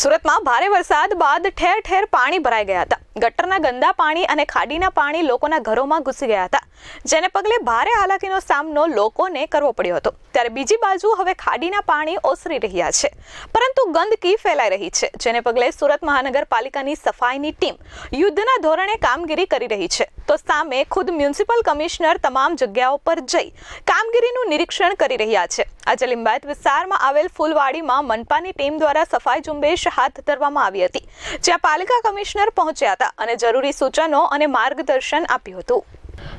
સુરતમાં ભારે વરસાદ બાદ ઠેર ઠેર પાણી ભરાઈ ગયા હતા. ગટરના ગંદા પાણી અને ખાડીના પાણી લોકોના ઘરોમાં ઘૂસી ગયા હતા. જેને પગલે ભારે હાલાકીનો સામનો લોકોને કરવો પડ્યો હતો. ત્યારે બીજી બાજુ હવે ખાડીના પાણી ઓસરી રહ્યા છે. પરંતુ ગંદકી ફેલાઈ રહી છે, જેને પગલે સુરત મહાનગરપાલિકાની સફાઈની ટીમ યુદ્ધના ધોરણે કામગીરી કરી રહી છે. તો સામે ખુદ મ્યુનિસિપલ કમિશનર તમામ જગ્યાઓ પર જઈ કામગીરીનું નિરીક્ષણ કરી રહ્યા છે. આજે લિંબાયત વિસ્તારમાં આવેલ ફૂલવાડીમાં મનપાની ટીમ દ્વારા સફાઈ ઝુંબેશ હાથ ધરવામાં આવી હતી, જ્યાં પાલિકા કમિશનર પહોંચ્યા હતા. અને જરૂરી સૂચનો અને માર્ગદર્શન આપ્યું હતું.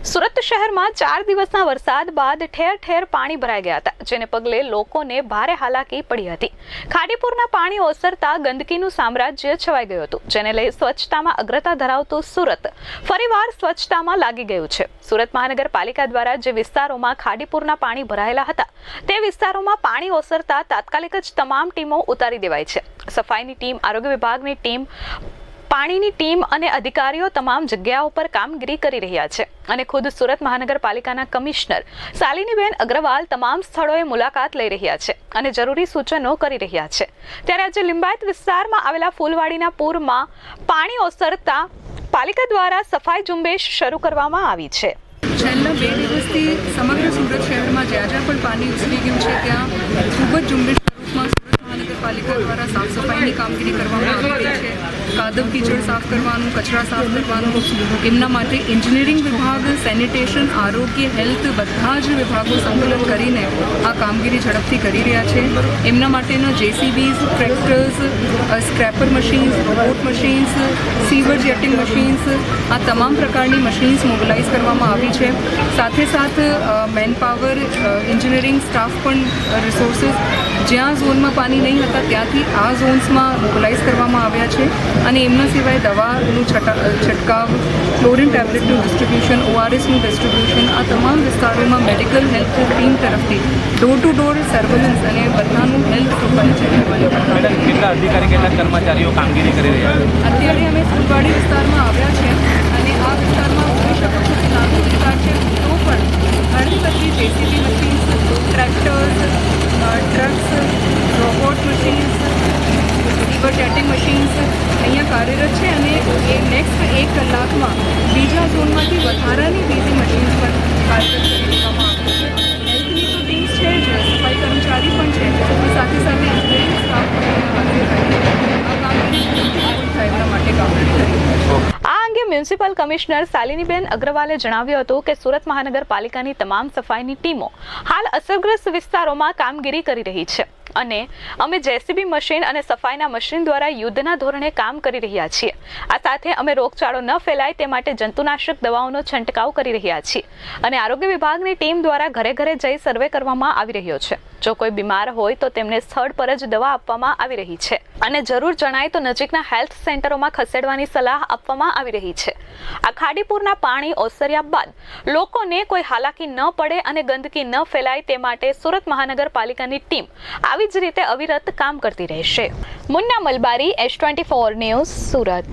સુરત શહેરમાં ચાર દિવસના વરસાદ બાદ ઠેર ઠેર પાણી ભરાઈ ગયા હતા, જેને પગલે લોકોને ભારે હાલાકી પડી હતી. ખાડીપુરના પાણી ઓસરતા ગંદકીનું સામ્રાજ્ય છવાઈ ગયું હતું, જેને લઈ સ્વચ્છતામાં અગ્રતા ધરાવતું સુરત ફરીવાર સ્વચ્છતામાં લાગી ગયું છે. સુરત મહાનગરપાલિકા દ્વારા જે વિસ્તારોમાં ખાડીપુરના પાણી ભરાયેલા હતા, તે વિસ્તારોમાં પાણી ઓસરતા તાત્કાલિક જ તમામ ટીમો ઉતારી દેવાઈ છે. સફાઈની ટીમ, આરોગ્ય વિભાગની ટીમ પાણીની ટીમ અને અધિકારીઓ તમામ જગ્યાઓ પર કામગીરી કરી રહ્યા છે અને ખુદ સુરત મહાનગરપાલિકાના કમિશનર શાલિનીબેન અગ્રવાલ તમામ સ્થળોએ મુલાકાત લઈ રહ્યા છે અને જરૂરી સૂચનો કરી રહ્યા છે. ત્યારે આજે લિંબાયત વિસ્તારમાં આવેલા ફૂલવાડીના પૂરમાં પાણી ઓસરતા પાલિકા દ્વારા સફાઈ ઝુંબેશ શરૂ કરવામાં આવી છે. છેલ્લા બે દિવસથી સમગ્ર સુરત શહેરમાં જ્યાં જ્યાં પણ પાણી ઉછરી ગયું છે, ત્યાં ખૂબ જ ઝુંબેશ સ્વરૂપમાં સુરત મહાનગરપાલિકા દ્વારા સાફ સફાઈની કામગીરી કરવામાં આવી રહી છે. કાદવ કીચડ સાફ કરવાનું, કચરા સાફ કરવાનું, એમના માટે એન્જિનિયરિંગ વિભાગ સેનિટેશન આરોગ્ય હેલ્થ બધા જ વિભાગો સંકલન કરીને આ કામગીરી ઝડપથી કરી રહ્યા છે. એમના માટેના JCBs tractors scraper machines robot machines sewer jetting machines આ તમામ પ્રકારની મશીન્સ મોબિલાઇઝ કરવામાં આવી છે. સાથે સાથ મેન પાવર એન્જિનિયરિંગ સ્ટાફ પણ રિસોર્સિસ જ્યાં ઝોનમાં પાણી નહીં હતા ત્યાંથી આ ઝોન્સમાં મોબલાઇઝ કરવામાં આવ્યા છે અને એમના સિવાય દવાનું છંટકાવ ક્લોરિન ટેબ્લેટનું ડિસ્ટ્રીબ્યુશન ઓઆરએસનું ડિસ્ટ્રીબ્યુશન આ તમામ વિસ્તારોમાં મેડિકલ હેલ્થ ટીમ તરફથી ડોર ટુ ડોર સર્વેલન્સ અને બધાનું હેલ્થ મેડમ કેટલા અધિકારી કેટલા કર્મચારીઓ કામગીરી કરી રહ્યા છે? અત્યારે અમે ફૂલવાડી વિસ્તારમાં આવ્યા છે અને આ વિસ્તારમાં જોઈ શકો છો કે નાનો વિસ્તાર છે તો પણ ઘણી બધી JCB machines tractors trucks robot machines river jetting machines અહીંયા કાર્યરત છે અને એ નેક્સ્ટ એક કલાકમાં બીજા ઝોનમાંથી વધારાની બીજી મશીન્સ પણ કાર્યરત કરી દેવામાં આવશે હેલ્થની તો ટીમ્સ છે, જ સફાઈ કર્મચારી પણ છે સાથે સાથે એન્જિનિયરિંગ સ્ટાફ પણ હાજર થાય. આ અંગે મ્યુનિસિપલ કમિશનર શાલિનીબેન અગ્રવાલે જણાવ્યું હતું કે સુરત મહાનગરપાલિકાની તમામ સફાઈની ટીમો હાલ અસરગ્રસ્ત વિસ્તારોમાં કામગીરી કરી રહી છે. અને અમે જેસીબી મશીન અને સફાઈના મશીન દ્વારા યુદ્ધના ધોરણે કામ કરી રહ્યા છીએ. આ સાથે અમે રોગચાળો ન ફેલાય તે માટે જંતુનાશક દવાઓનો છંટકાવ કરી રહ્યા છીએ. અને આરોગ્ય વિભાગની ટીમ દ્વારા ઘરે ઘરે જઈ સર્વે કરવામાં આવી રહ્યો છે. જો કોઈ બીમાર હોય તો તેમને સ્થળ પર જ દવા આપવામાં આવી રહી છે. અને જરૂર જણાય તો નજીકના હેલ્થ સેન્ટરોમાં ખસેડવાની સલાહ આપવામાં આવી રહી છે. આ ખાડીપુરના પાણી ઓસર્યા બાદ લોકોને કોઈ હાલાકી ન પડે અને ગંદકી ન ફેલાય તે માટે સુરત મહાનગરપાલિકાની ટીમ આવી જ રીતે અવિરત કામ કરતી રહેશે. Munna Malabari S twenty four news, Surat.